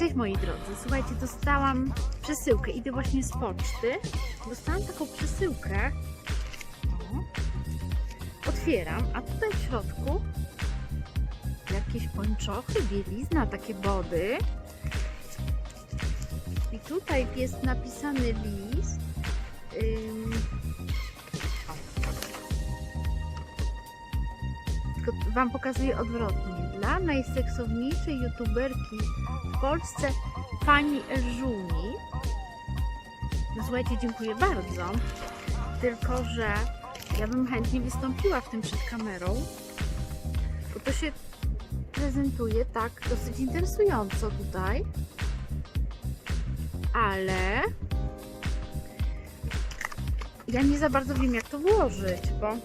Cześć moi drodzy, słuchajcie, dostałam przesyłkę, idę właśnie z poczty. Dostałam taką przesyłkę. Otwieram, a tutaj w środku jakieś pończochy, bielizna, takie body. I tutaj jest napisany list. Ym... Wam pokazuję odwrotnie. Dla najseksowniejszej youtuberki w Polsce Pani Elżuni. No słuchajcie, dziękuję bardzo. Tylko, że ja bym chętnie wystąpiła w tym przed kamerą, bo to się prezentuje tak dosyć interesująco tutaj. Ale ja nie za bardzo wiem, jak to włożyć, bo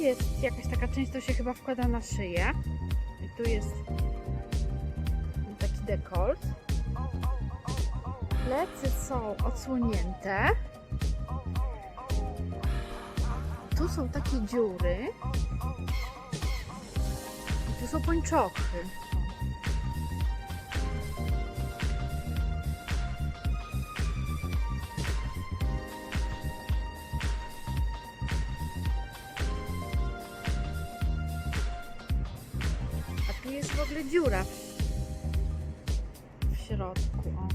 jest jakaś taka część, to się chyba wkłada na szyję. I tu jest taki dekolt. Plecy są odsłonięte. Tu są takie dziury. I tu są pończochy. Tu jest w ogóle dziura w, w środku. O.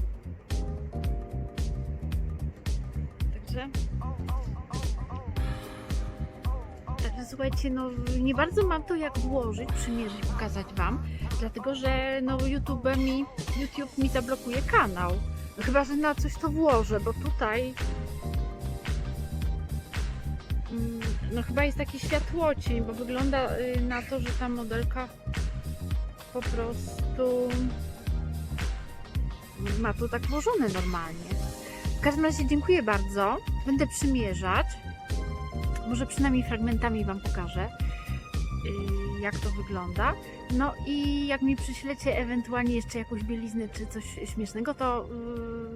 Także. Także słuchajcie, no nie bardzo mam to jak włożyć, przymierzyć, pokazać Wam, dlatego że no YouTube mi, YouTube mi zablokuje kanał. Chyba, że na coś to włożę, bo tutaj mm, no chyba jest taki światłocień, bo wygląda y, na to, że ta modelka po prostu ma to tak włożone normalnie. W każdym razie dziękuję bardzo. Będę przymierzać. Może przynajmniej fragmentami Wam pokażę, yy, jak to wygląda. No i jak mi przyślecie ewentualnie jeszcze jakąś bieliznę czy coś śmiesznego, to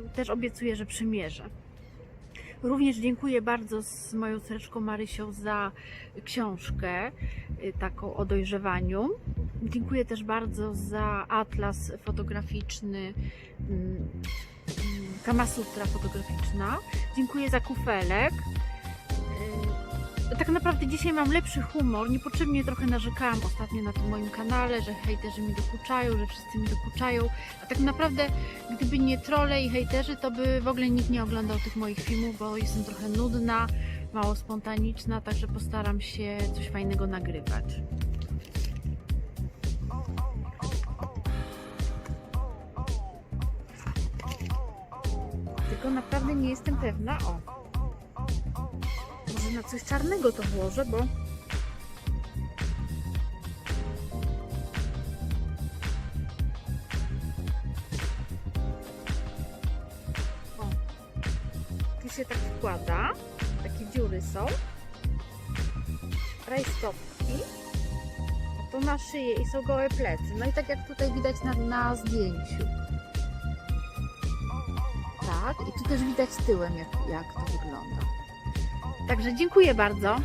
yy, też obiecuję, że przymierzę. Również dziękuję bardzo z moją córeczką Marysią za książkę yy, taką o dojrzewaniu. Dziękuję też bardzo za atlas fotograficzny mm, Kamasutra fotograficzna. Dziękuję za kufelek. Yy, Tak naprawdę dzisiaj mam lepszy humor. Niepotrzebnie trochę narzekałam ostatnio na tym moim kanale, że hejterzy mi dokuczają, że wszyscy mi dokuczają. A tak naprawdę, gdyby nie trole i hejterzy, to by w ogóle nikt nie oglądał tych moich filmów, bo jestem trochę nudna, mało spontaniczna, także postaram się coś fajnego nagrywać. Tylko naprawdę nie jestem pewna. O. Może na coś czarnego to włożę, bo. O. Tu się tak wkłada. Takie dziury są. Rajstopki. To na szyję i są gołe plecy. No i tak jak tutaj widać na, na zdjęciu. Tak, i tu też widać tyłem, jak, jak to wygląda. Także dziękuję bardzo.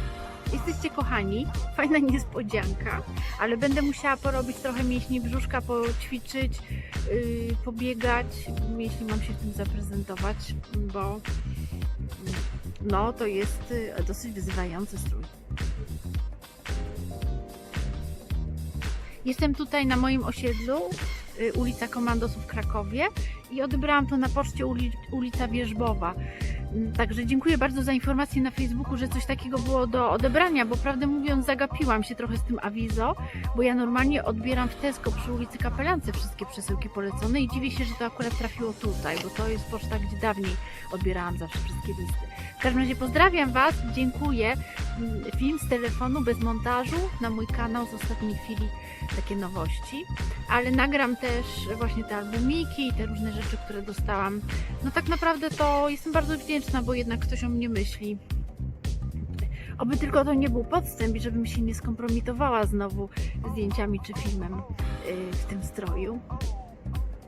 Jesteście kochani. Fajna niespodzianka, ale będę musiała porobić trochę mięśni brzuszka, poćwiczyć, yy, pobiegać, jeśli mam się tym zaprezentować, bo no to jest y, dosyć wyzywający strój. Jestem tutaj na moim osiedlu, y, ulica Komandosów w Krakowie i odebrałam to na poczcie uli, ulica Wierzbowa. Mm, Także dziękuję bardzo za informację na Facebooku, że coś takiego było do odebrania, bo prawdę mówiąc zagapiłam się trochę z tym awizo, bo ja normalnie odbieram w Tesco przy ulicy Kapelance wszystkie przesyłki polecone i dziwię się, że to akurat trafiło tutaj, bo to jest poczta, gdzie dawniej odbierałam zawsze wszystkie listy. W każdym razie pozdrawiam Was, dziękuję. Film z telefonu bez montażu na mój kanał z ostatniej chwili takie nowości, ale nagram też właśnie te albumiki i te różne rzeczy, które dostałam. No tak naprawdę to jestem bardzo wdzięczna, bo jednak ktoś o mnie myśli. Oby tylko to nie był podstęp i żebym się nie skompromitowała znowu zdjęciami czy filmem yy, w tym stroju,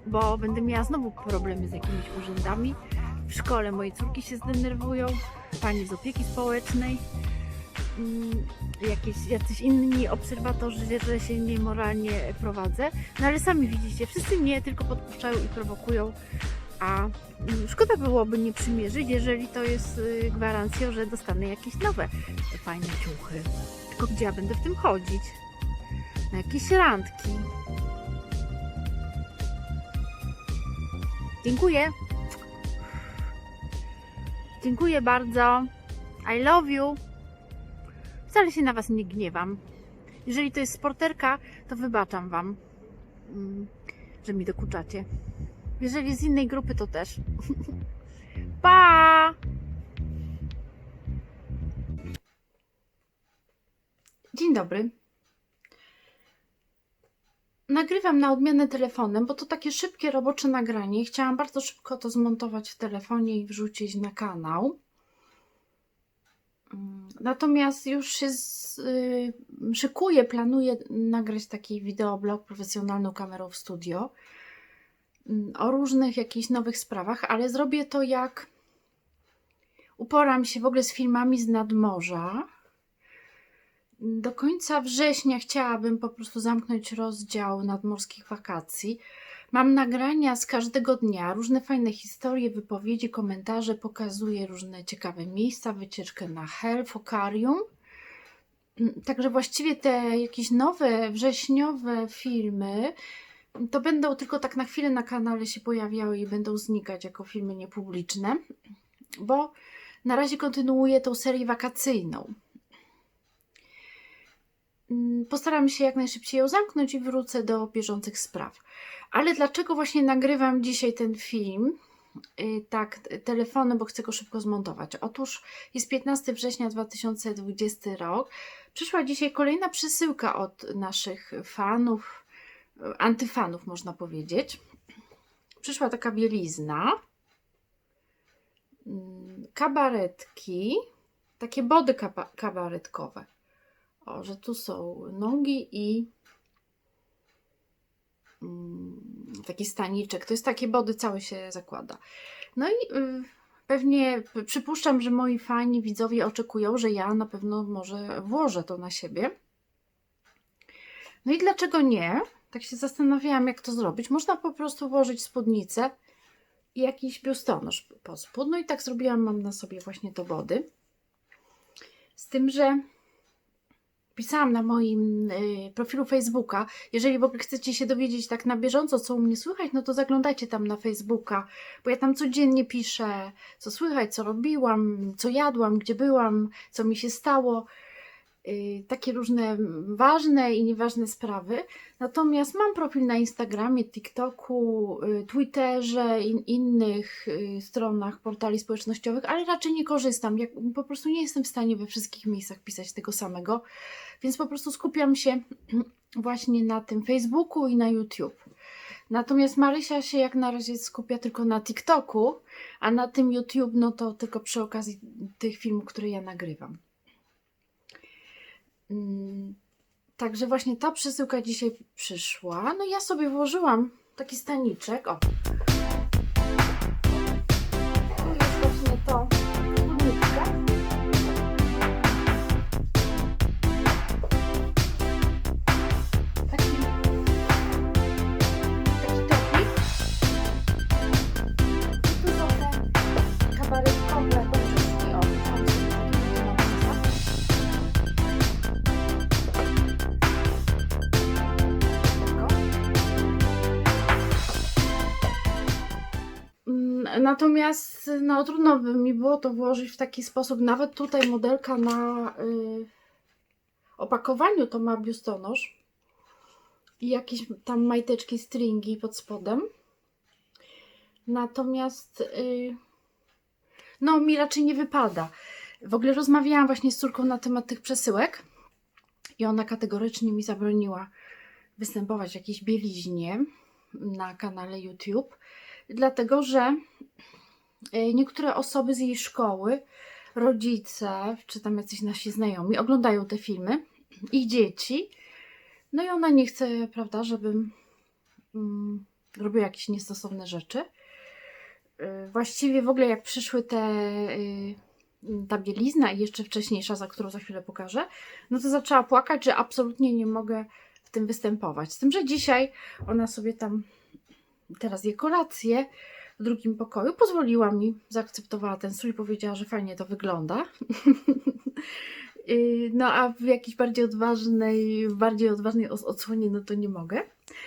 bo będę miała znowu problemy z jakimiś urzędami. W szkole moje córki się zdenerwują, pani z opieki społecznej. Mm, jakieś, jacyś inni obserwatorzy, że się niemoralnie prowadzę. No ale sami widzicie, wszyscy mnie tylko podpuszczają i prowokują, a mm, szkoda byłoby nie przymierzyć, jeżeli to jest y, gwarancją, że dostanę jakieś nowe fajne ciuchy. Tylko gdzie ja będę w tym chodzić? Na jakieś randki. Dziękuję. Dziękuję bardzo. I love you. Wcale się na Was nie gniewam. Jeżeli to jest sporterka, to wybaczam Wam, mm, że mi dokuczacie. Jeżeli z innej grupy, to też. pa! Dzień dobry. Nagrywam na odmianę telefonem, bo to takie szybkie, robocze nagranie. Chciałam bardzo szybko to zmontować w telefonie i wrzucić na kanał. Natomiast już się y, szykuję, planuję nagrać taki wideoblog profesjonalną kamerą w studio mm, o różnych jakichś nowych sprawach, ale zrobię to jak uporam się w ogóle z filmami z nadmorza. Do końca września chciałabym po prostu zamknąć rozdział nadmorskich wakacji. Mam nagrania z każdego dnia, różne fajne historie, wypowiedzi, komentarze, pokazuję różne ciekawe miejsca, wycieczkę na Hel, Fokarium. Mm, Także właściwie te jakieś nowe, wrześniowe filmy to będą tylko tak na chwilę na kanale się pojawiały i będą znikać jako filmy niepubliczne, bo na razie kontynuuję tą serię wakacyjną. Mm, Postaram się jak najszybciej ją zamknąć i wrócę do bieżących spraw. Ale dlaczego właśnie nagrywam dzisiaj ten film? Yy, tak, t- telefonem, bo chcę go szybko zmontować. Otóż jest 15 września 2020 rok. Przyszła dzisiaj kolejna przesyłka od naszych fanów, yy, antyfanów można powiedzieć. Przyszła taka bielizna, mm, kabaretki, takie body kaba- kabaretkowe. O, że tu są nogi i mm, taki staniczek. To jest takie body, całe się zakłada. No i y, pewnie przypuszczam, że moi fani, widzowie oczekują, że ja na pewno może włożę to na siebie. No i dlaczego nie? Tak się zastanawiałam, jak to zrobić. Można po prostu włożyć spódnicę i jakiś biustonosz po spód. No i tak zrobiłam, mam na sobie właśnie to body. Z tym, że pisałam na moim y, profilu Facebooka. Jeżeli w ogóle chcecie się dowiedzieć tak na bieżąco, co u mnie słychać, no to zaglądajcie tam na Facebooka, bo ja tam codziennie piszę, co słychać, co robiłam, co jadłam, gdzie byłam, co mi się stało. Y, takie różne ważne i nieważne sprawy. Natomiast mam profil na Instagramie, TikToku, y, Twitterze i innych y, stronach portali społecznościowych, ale raczej nie korzystam. Jak, po prostu nie jestem w stanie we wszystkich miejscach pisać tego samego, więc po prostu skupiam się właśnie na tym Facebooku i na YouTube. Natomiast Marysia się jak na razie skupia tylko na TikToku, a na tym YouTube no to tylko przy okazji tych filmów, które ja nagrywam. Mm, Także właśnie ta przesyłka dzisiaj przyszła. No ja sobie włożyłam taki staniczek. O. Tu jest właśnie to Natomiast no, trudno by mi było to włożyć w taki sposób. Nawet tutaj modelka na y, opakowaniu to ma biustonosz i jakieś tam majteczki, stringi pod spodem. Natomiast y, no mi raczej nie wypada. W ogóle rozmawiałam właśnie z córką na temat tych przesyłek i ona kategorycznie mi zabroniła występować w jakiejś bieliźnie na kanale YouTube dlatego że e, niektóre osoby z jej szkoły, rodzice, czy tam jacyś nasi znajomi oglądają te filmy, ich dzieci, no i ona nie chce, prawda, żebym mm, robiła jakieś niestosowne rzeczy. E, Właściwie w ogóle jak przyszły te mm, ta bielizna i jeszcze wcześniejsza, za którą za chwilę pokażę, no to zaczęła płakać, że absolutnie nie mogę w tym występować. Z tym, że dzisiaj ona sobie tam teraz je kolację w drugim pokoju, pozwoliła mi, zaakceptowała ten strój, powiedziała, że fajnie to wygląda. Yy, No a w jakiejś bardziej odważnej, bardziej odważnej odsłonie, no to nie mogę.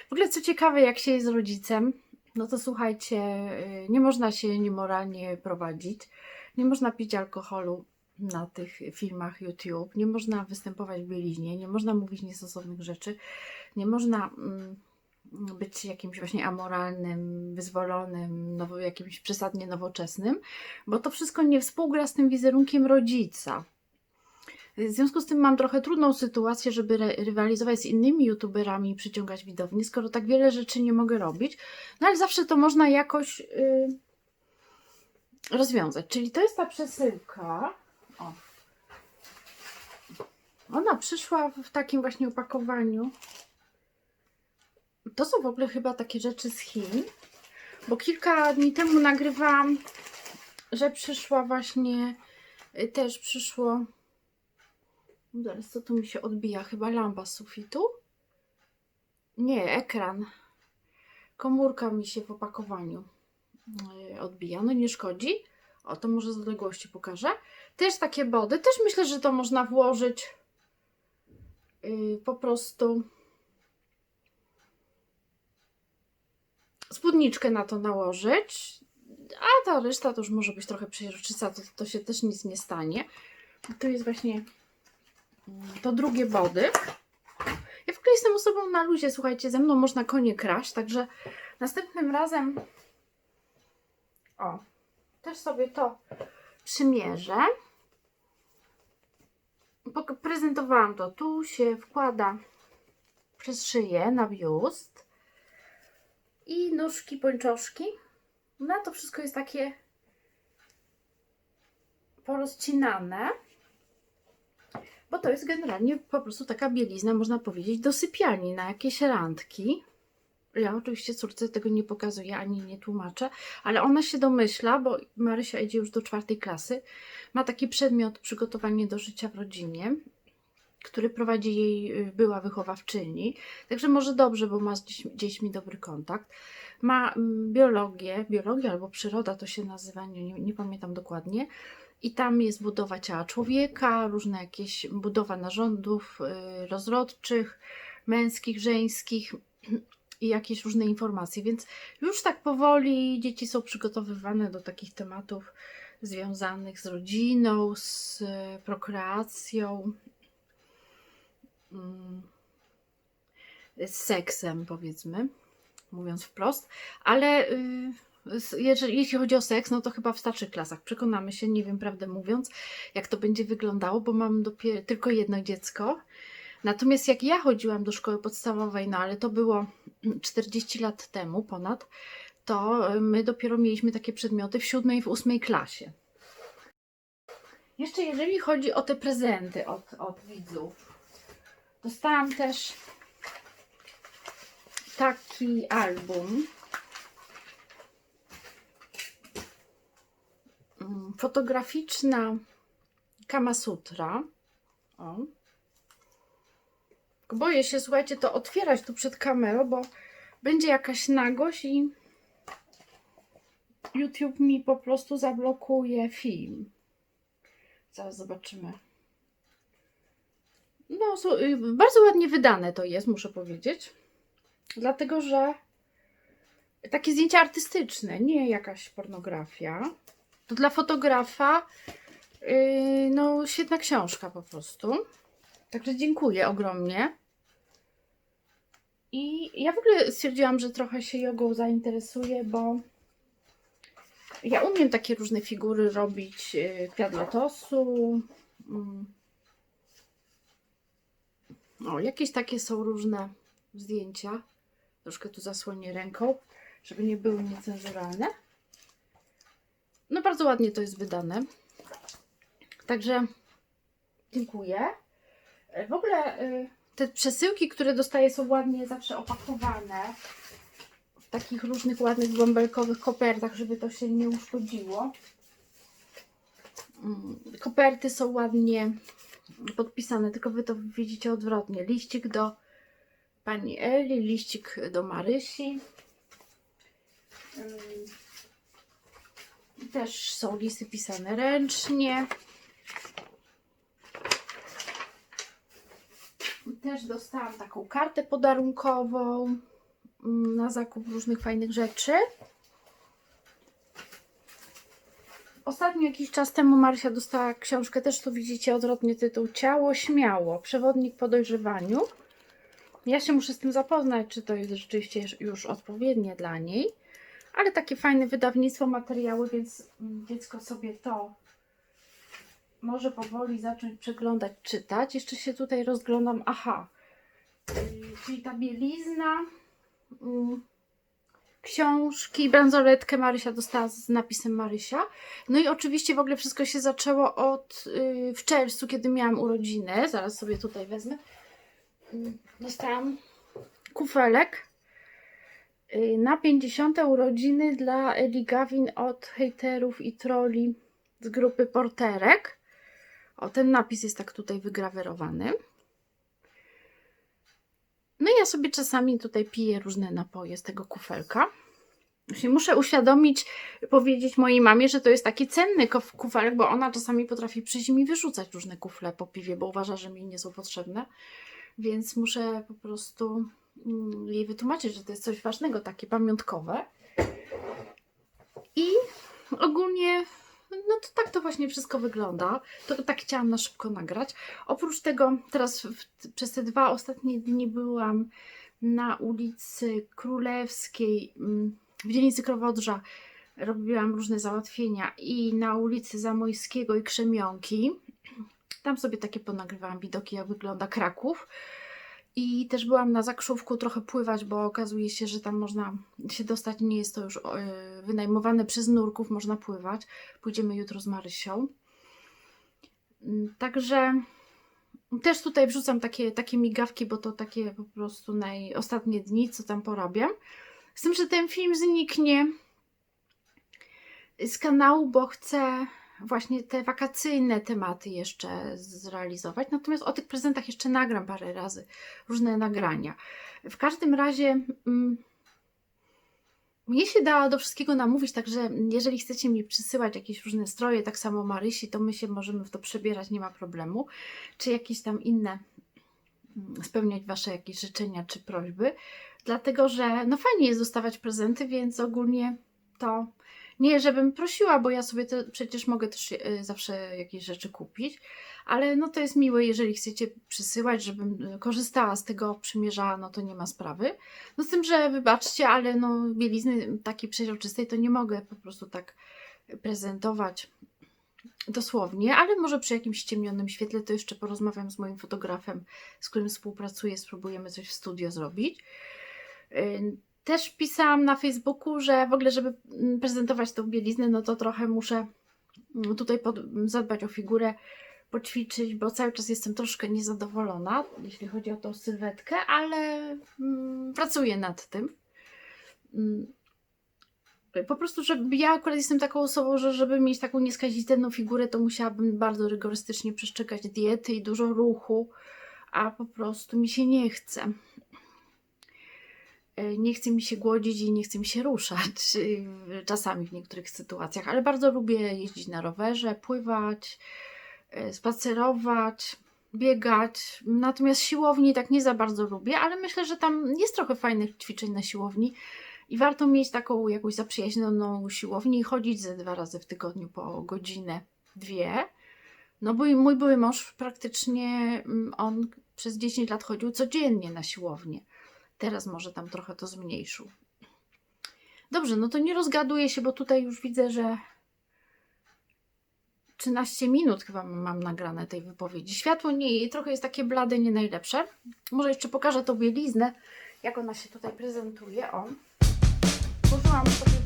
W ogóle co ciekawe, jak się jest rodzicem, no to słuchajcie, yy, nie można się niemoralnie prowadzić, nie można pić alkoholu na tych filmach YouTube, nie można występować w bieliźnie, nie można mówić niestosownych rzeczy, nie można mm, być jakimś właśnie amoralnym, wyzwolonym, nowo, jakimś przesadnie nowoczesnym, bo to wszystko nie współgra z tym wizerunkiem rodzica. W związku z tym mam trochę trudną sytuację, żeby ry- rywalizować z innymi youtuberami i przyciągać widownię, skoro tak wiele rzeczy nie mogę robić. No ale zawsze to można jakoś y, rozwiązać. Czyli to jest ta przesyłka. O. Ona przyszła w takim właśnie opakowaniu. To są w ogóle chyba takie rzeczy z Chin, bo kilka dni temu nagrywałam, że przyszła właśnie, y, też przyszło Zaraz, co tu mi się odbija? Chyba lampa sufitu? Nie, ekran. Komórka mi się w opakowaniu yy, odbija. No nie szkodzi. O, to może z odległości pokażę. Też takie body. Też myślę, że to można włożyć yy, po prostu spódniczkę na to nałożyć. A ta reszta to już może być trochę przeźroczysta, to, to się też nic nie stanie. Tu jest właśnie to drugie body. Ja w ogóle jestem osobą na luzie, słuchajcie, ze mną można konie kraść, także następnym razem o, też sobie to przymierzę. Prezentowałam to. Tu się wkłada przez szyję na biust i nóżki, pończoszki. No to wszystko jest takie porozcinane. Bo to jest generalnie po prostu taka bielizna, można powiedzieć, do sypialni na jakieś randki. Ja oczywiście córce tego nie pokazuję ani nie tłumaczę, ale ona się domyśla, bo Marysia idzie już do czwartej klasy. Ma taki przedmiot przygotowanie do życia w rodzinie, który prowadzi jej y, była wychowawczyni. Także może dobrze, bo ma z dziećmi dobry kontakt. Ma mm, biologię, biologia albo przyroda to się nazywa, nie, nie, pamiętam dokładnie. I tam jest budowa ciała człowieka, różne jakieś budowa narządów y, rozrodczych, męskich, żeńskich i jakieś różne informacje. Więc już tak powoli dzieci są przygotowywane do takich tematów związanych z rodziną, z y, prokreacją, z seksem, powiedzmy, mówiąc wprost. Ale y, jeżeli, jeśli chodzi o seks, no to chyba w starszych klasach. Przekonamy się, nie wiem, prawdę mówiąc, jak to będzie wyglądało, bo mam dopiero tylko jedno dziecko. Natomiast jak ja chodziłam do szkoły podstawowej, no ale to było 40 lat temu ponad, to y, my dopiero mieliśmy takie przedmioty w siódmej i w ósmej klasie. Jeszcze jeżeli chodzi o te prezenty od, od widzów, dostałam też taki album. Mm, Fotograficzna Kama Sutra. O. Boję się, słuchajcie, to otwierać tu przed kamerą, bo będzie jakaś nagość i YouTube mi po prostu zablokuje film. Zaraz zobaczymy. No, y, bardzo ładnie wydane to jest, muszę powiedzieć. Dlatego, że takie zdjęcia artystyczne, nie jakaś pornografia. To dla fotografa yy, no świetna książka po prostu. Także dziękuję ogromnie. I ja w ogóle stwierdziłam, że trochę się jogą zainteresuję, bo ja umiem takie różne figury robić. yy, Kwiat lotosu. O, jakieś takie są różne zdjęcia. Troszkę tu zasłonię ręką, żeby nie były niecenzuralne. No bardzo ładnie to jest wydane. Także dziękuję. E, W ogóle y, te przesyłki, które dostaję są ładnie zawsze opakowane w takich różnych ładnych bąbelkowych kopertach, żeby to się nie uszkodziło. Mm, Koperty są ładnie podpisane, tylko wy to widzicie odwrotnie. Liścik do pani Eli, liścik do Marysi. Też są listy pisane ręcznie. Też dostałam taką kartę podarunkową mm, na zakup różnych fajnych rzeczy. Ostatnio jakiś czas temu Marysia dostała książkę, też tu widzicie odwrotnie tytuł Ciało śmiało, przewodnik po dojrzewaniu. Ja się muszę z tym zapoznać, czy to jest rzeczywiście już odpowiednie dla niej. Ale takie fajne wydawnictwo, materiały, więc dziecko sobie to może powoli zacząć przeglądać, czytać. Jeszcze się tutaj rozglądam. Aha, yy, czyli ta bielizna, mm, książki, bransoletkę Marysia dostała z napisem Marysia. No i oczywiście w ogóle wszystko się zaczęło od yy, w czerwcu, kiedy miałam urodziny. Zaraz sobie tutaj wezmę. Yy, Dostałam kufelek yy, na 50. urodziny dla Eli Gawin od hejterów i troli z grupy porterek. O, ten napis jest tak tutaj wygrawerowany. No i ja sobie czasami tutaj piję różne napoje z tego kufelka. Muszę uświadomić, powiedzieć mojej mamie, że to jest taki cenny kufelek, bo ona czasami potrafi przyjść i mi wyrzucać różne kufle po piwie, bo uważa, że mi nie są potrzebne. Więc muszę po prostu mm, jej wytłumaczyć, że to jest coś ważnego, takie pamiątkowe. I ogólnie, no to tak to właśnie wszystko wygląda. To tak chciałam na szybko nagrać. Oprócz tego, teraz w, przez te dwa ostatnie dni byłam na ulicy Królewskiej, mm, w dzielnicy Krowodrza. Robiłam różne załatwienia i na ulicy Zamojskiego i Krzemionki. Tam sobie takie ponagrywałam widoki, jak wygląda Kraków. I też byłam na Zakrzówku trochę pływać, bo okazuje się, że tam można się dostać. Nie jest to już e, wynajmowane przez nurków, można pływać. Pójdziemy jutro z Marysią. Mm, Także też tutaj wrzucam takie, takie migawki, bo to takie po prostu naj, ostatnie dni, co tam porabiam. Z tym, że ten film zniknie z kanału, bo chcę właśnie te wakacyjne tematy jeszcze zrealizować. Natomiast o tych prezentach jeszcze nagram parę razy różne nagrania. W każdym razie mm, mnie się da do wszystkiego namówić, także jeżeli chcecie mi przysyłać jakieś różne stroje, tak samo Marysi, to my się możemy w to przebierać, nie ma problemu. Czy jakieś tam inne mm, spełniać Wasze jakieś życzenia czy prośby. Dlatego, że no fajnie jest dostawać prezenty, więc ogólnie to nie, żebym prosiła, bo ja sobie to przecież mogę też y, zawsze jakieś rzeczy kupić, ale no to jest miłe, jeżeli chcecie przysyłać, żebym y, korzystała z tego, przymierzała, no to nie ma sprawy. No z tym, że wybaczcie, ale no bielizny takiej przeźroczystej to nie mogę po prostu tak prezentować dosłownie, ale może przy jakimś ciemnionym świetle to jeszcze porozmawiam z moim fotografem, z którym współpracuję, spróbujemy coś w studio zrobić. Y, Też pisałam na Facebooku, że w ogóle, żeby mm, prezentować tą bieliznę, no to trochę muszę mm, tutaj pod, zadbać o figurę, poćwiczyć, bo cały czas jestem troszkę niezadowolona, jeśli chodzi o tą sylwetkę, ale mm, pracuję nad tym. Mm, po prostu, żeby ja akurat jestem taką osobą, że żeby mieć taką nieskazitelną figurę, to musiałabym bardzo rygorystycznie przestrzegać diety i dużo ruchu, a po prostu mi się nie chce. Nie chce mi się głodzić i nie chce mi się ruszać y, czasami w niektórych sytuacjach, ale bardzo lubię jeździć na rowerze, pływać, e, spacerować, biegać. Natomiast siłowni tak nie za bardzo lubię, ale myślę, że tam jest trochę fajnych ćwiczeń na siłowni i warto mieć taką jakąś zaprzyjaźnioną siłownię i chodzić ze dwa razy w tygodniu po godzinę, dwie. No bo mój były mąż praktycznie, mm, on przez 10 lat chodził codziennie na siłownię. Teraz może tam trochę to zmniejszył. Dobrze, no to nie rozgaduję się, bo tutaj już widzę, że 13 minut chyba mam nagrane tej wypowiedzi. Światło nie, trochę jest takie blade, nie najlepsze. Może jeszcze pokażę tą bieliznę, jak ona się tutaj prezentuje. O, włożyłam sobie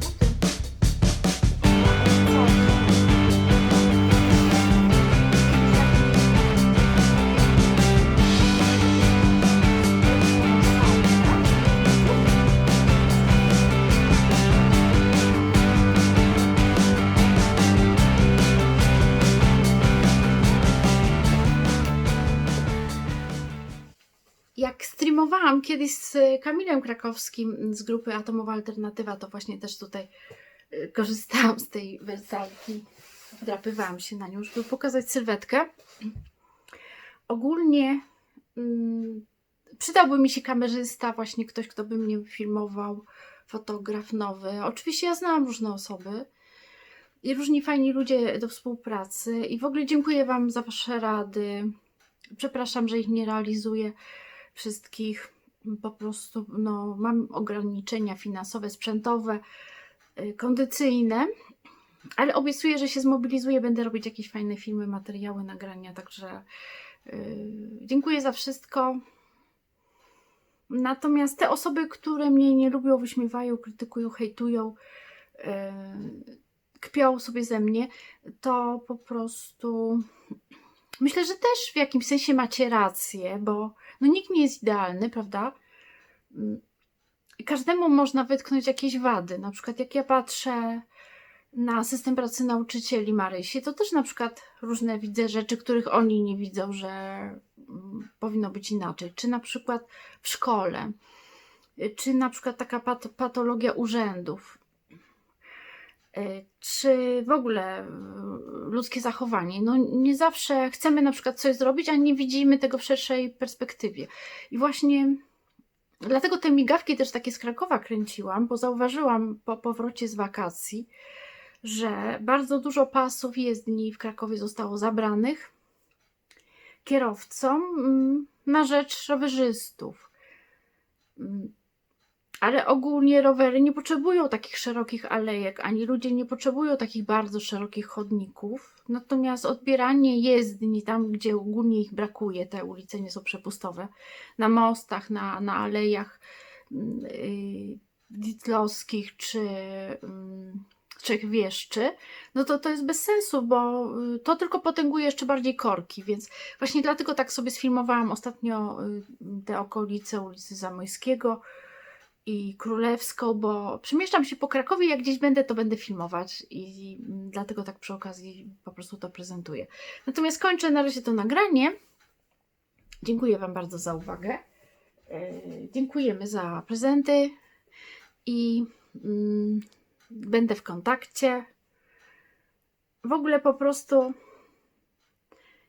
streamowałam kiedyś z Kamilem Krakowskim z grupy Atomowa Alternatywa, to właśnie też tutaj y, korzystałam z tej wersalki. Wdrapywałam się na nią, żeby pokazać sylwetkę. Ogólnie mm, przydałby mi się kamerzysta, właśnie ktoś, kto by mnie filmował, fotograf nowy. Oczywiście ja znałam różne osoby i różni fajni ludzie do współpracy i w ogóle dziękuję Wam za Wasze rady. Przepraszam, że ich nie realizuję wszystkich. Po prostu no, mam ograniczenia finansowe, sprzętowe, y, kondycyjne, ale obiecuję, że się zmobilizuję, będę robić jakieś fajne filmy, materiały, nagrania, także yy, dziękuję za wszystko. Natomiast te osoby, które mnie nie lubią, wyśmiewają, krytykują, hejtują, yy, kpią sobie ze mnie, to po prostu myślę, że też w jakimś sensie macie rację, bo no nikt nie jest idealny, prawda? Mm, Każdemu można wytknąć jakieś wady. Na przykład jak ja patrzę na system pracy nauczycieli Marysi, to też na przykład różne widzę rzeczy, których oni nie widzą, że mm, powinno być inaczej. Czy na przykład w szkole, czy na przykład taka pat patologia urzędów, czy w ogóle y, ludzkie zachowanie. No nie zawsze chcemy na przykład coś zrobić, a nie widzimy tego w szerszej perspektywie. I właśnie dlatego te migawki też takie z Krakowa kręciłam, bo zauważyłam po powrocie z wakacji, że bardzo dużo pasów jezdni w Krakowie zostało zabranych kierowcom mm, na rzecz rowerzystów. Mm, ale ogólnie rowery nie potrzebują takich szerokich alejek, ani ludzie nie potrzebują takich bardzo szerokich chodników. Natomiast odbieranie jezdni tam, gdzie ogólnie ich brakuje, te ulice nie są przepustowe, na mostach, na, na alejach yy, ditlowskich czy yy, Trzech Wieszczy, no to to jest bez sensu, bo y, to tylko potęguje jeszcze bardziej korki, więc właśnie dlatego tak sobie sfilmowałam ostatnio y, te okolice ulicy Zamojskiego, i Królewską, bo przemieszczam się po Krakowie, jak gdzieś będę, to będę filmować i dlatego tak przy okazji po prostu to prezentuję. Natomiast kończę na razie to nagranie. Dziękuję Wam bardzo za uwagę. E, dziękujemy za prezenty i mm, będę w kontakcie. W ogóle po prostu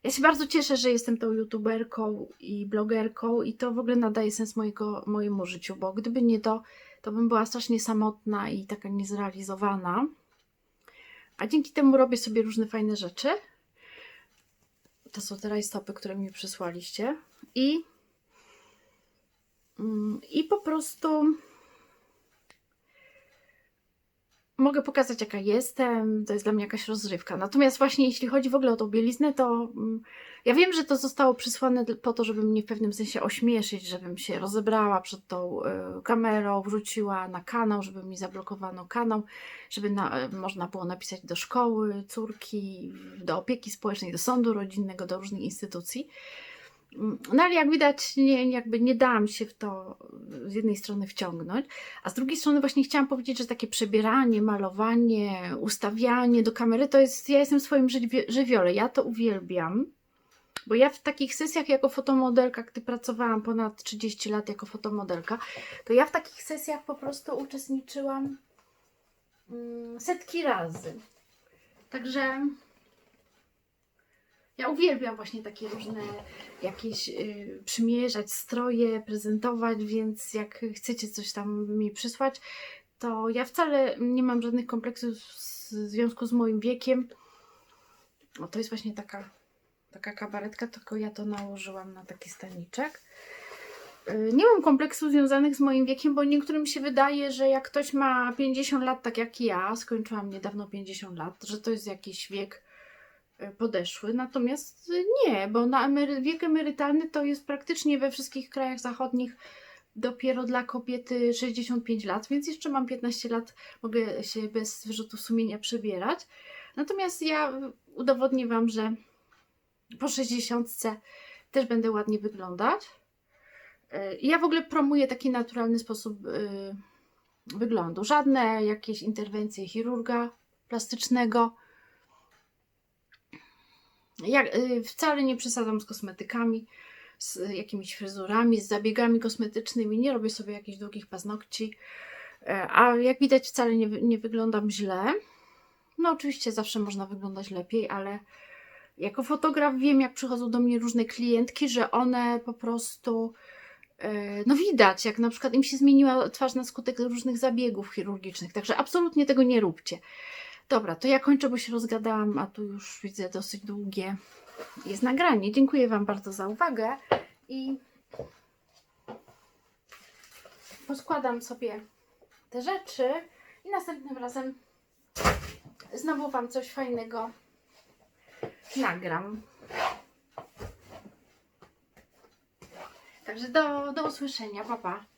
ja się bardzo cieszę, że jestem tą youtuberką i blogerką i to w ogóle nadaje sens mojego, mojemu życiu, bo gdyby nie to, to bym była strasznie samotna i taka niezrealizowana. A dzięki temu robię sobie różne fajne rzeczy. To są te rajstopy, które mi przysłaliście. I, mm, i po prostu mogę pokazać, jaka jestem, to jest dla mnie jakaś rozrywka. Natomiast właśnie jeśli chodzi w ogóle o tą bieliznę, to mm, ja wiem, że to zostało przysłane po to, żeby mnie w pewnym sensie ośmieszyć, żebym się rozebrała przed tą y, kamerą, wrzuciła na kanał, żeby mi zablokowano kanał, żeby na, y, można było napisać do szkoły, córki, do opieki społecznej, do sądu rodzinnego, do różnych instytucji. No ale jak widać, nie, jakby nie dałam się w to z jednej strony wciągnąć, a z drugiej strony właśnie chciałam powiedzieć, że takie przebieranie, malowanie, ustawianie do kamery to jest, ja jestem w swoim żywiole, ja to uwielbiam. Bo ja w takich sesjach jako fotomodelka, gdy pracowałam ponad 30 lat jako fotomodelka, to ja w takich sesjach po prostu uczestniczyłam mm, setki razy. Także ja uwielbiam właśnie takie różne jakieś y, przymierzać stroje, prezentować, więc jak chcecie coś tam mi przysłać, to ja wcale nie mam żadnych kompleksów w związku z moim wiekiem. O, to jest właśnie taka, taka kabaretka, tylko ja to nałożyłam na taki staniczek. Y, nie mam kompleksów związanych z moim wiekiem, bo niektórym się wydaje, że jak ktoś ma 50 lat, tak jak ja, skończyłam niedawno 50 lat, że to jest jakiś wiek podeszły. Natomiast nie, bo na emery wiek emerytalny to jest praktycznie we wszystkich krajach zachodnich dopiero dla kobiety 65 lat, więc jeszcze mam 15 lat, mogę się bez wyrzutu sumienia przebierać. Natomiast ja udowodnię Wam, że po 60 też będę ładnie wyglądać. E, ja w ogóle promuję taki naturalny sposób e, wyglądu. Żadne jakieś interwencje chirurga plastycznego ja y, wcale nie przesadzam z kosmetykami. z jakimiś fryzurami, z zabiegami kosmetycznymi, nie robię sobie jakichś długich paznokci, e, a jak widać wcale nie, nie wyglądam źle. No oczywiście zawsze można wyglądać lepiej, ale jako fotograf wiem, jak przychodzą do mnie różne klientki, że one po prostu e, no widać, jak na przykład im się zmieniła twarz na skutek różnych zabiegów chirurgicznych, także absolutnie tego nie róbcie. Dobra, to ja kończę, bo się rozgadałam, a tu już widzę dosyć długie jest nagranie. Dziękuję Wam bardzo za uwagę i poskładam sobie te rzeczy i następnym razem znowu Wam coś fajnego nagram. Także do, do usłyszenia. Pa, pa.